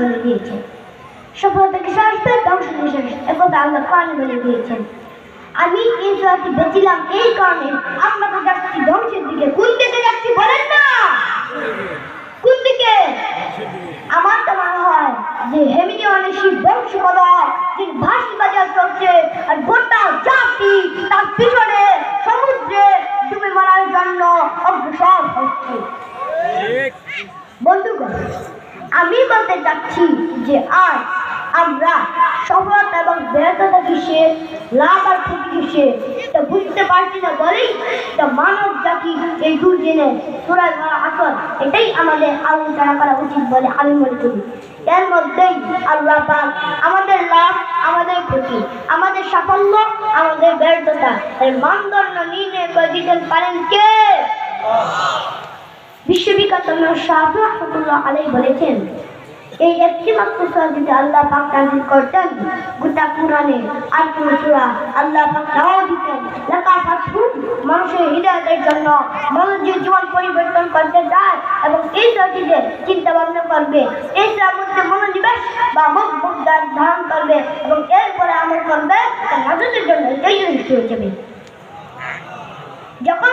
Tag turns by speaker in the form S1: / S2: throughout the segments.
S1: বলে দিয়েছেন। সফলতাকে শাসবে ধ্বংস নিঃশ্বাস একথা আল্লাহ কোরআনে বলে দিয়েছেন। আমি এই সুরাটি বেছিলাম এই কারণে আমরা তো যাচ্ছি ধ্বংসের দিকে কোন দিকে যাচ্ছি বলেন না? কোন দিকে? আমার তো মনে হয় যে হেমিনি অনেক শিব বংশকলা যে ভাসি বাজার চলছে আর গোটা জাতি তার পিছনে সমুদ্রে ডুবে মারার জন্য অগ্রসর হচ্ছে। বন্ধুগণ আমি বলতে চাচ্ছি যে আজ আমরা সফলতা এবং ব্যর্থতা কিসে, লাভ আর ক্ষতি কিসে তা বুঝতে পারছি না বলেই তা মানব জাতি এই দুর্দিনে সুরায় ধরা আসল এটাই আমাদের আলোচনা করা উচিত বলে আমি মনে করি। এর মধ্যেই আল্লাহ পাক আমাদের লাভ, আমাদের ক্ষতি, আমাদের সাফল্য, আমাদের ব্যর্থতা এর মানদণ্ড নির্ণয় করে দিতে পারেন কে? বিশ্ববিখ্যাত শাহ রহমতুল্লাহ আলাই বলেছেন, এই একটি মাত্র সূরা যদি আল্লাহ পাক নাযিল করতেন, গোটা কোরআনে আর কোন সূরা আল্লাহ পাক নাও দিতেন। লেখা ফাতহু মানুষের হৃদয়ের জন্য মানুষের জীবন পরিবর্তন করতে চায় এবং এই সূরাটিতে চিন্তা ভাবনা করবে। এই সূরার মধ্যে মনোনিবেশ বা মুখ মুখ ধারণ করবে এবং এরপরে আমল করবে, তার নাজাতের জন্য এটাই যথেষ্ট হয়ে যাবে। যখন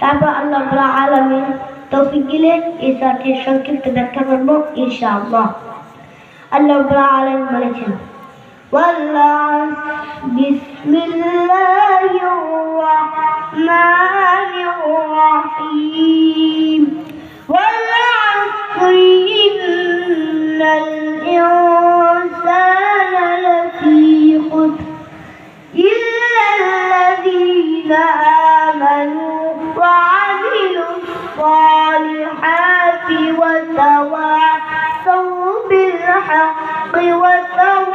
S1: তারপর আল্লাহ রাব্বুল আলামিন তৌফিক দিলে এই সাথের সংক্ষিপ্ত ব্যাখ্যা করব ইনশাআল্লাহ আল্লাহ রাব্বুল আলামিন বলেছেন والعصر بسم الله الرحمن الرحيم والعصر إن الإنسان لفي خسر إلا الذين آمنوا بالحق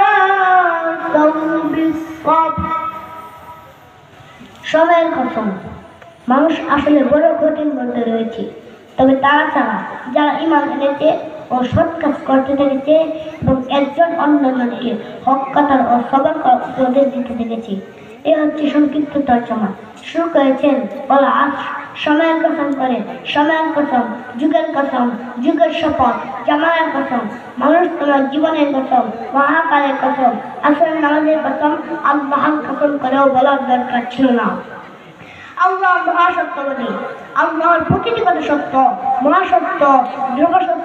S1: وتواصوا بالصبر সময়ের কসম মানুষ আসলে বড় কঠিন মধ্যে রয়েছে তবে তারা ছাড়া যারা ইমান এনেছে ও সৎ কাজ করতে থেকেছে এবং একজন অন্যান্যকে হক কথার ও সবার উপদেশ দিতে থেকেছে এ হচ্ছে সংক্ষিপ্ত তর্জমা শুরু করেছেন বলা আজ সময়ের কসম করে সময়ের কসম, যুগের কসম, যুগের শপথ, জামায়ের কসম, মানুষ তোমার জীবনের কসম, মহাকালের কসম আসল নামাজের কসম, আল্লাহর কসম করেও বলার দরকার ছিল না। আল্লাহ মহাসত্যবাদী আল্লাহর প্রকৃতিগত সত্য, মহাসত্য ধ্রুব সত্য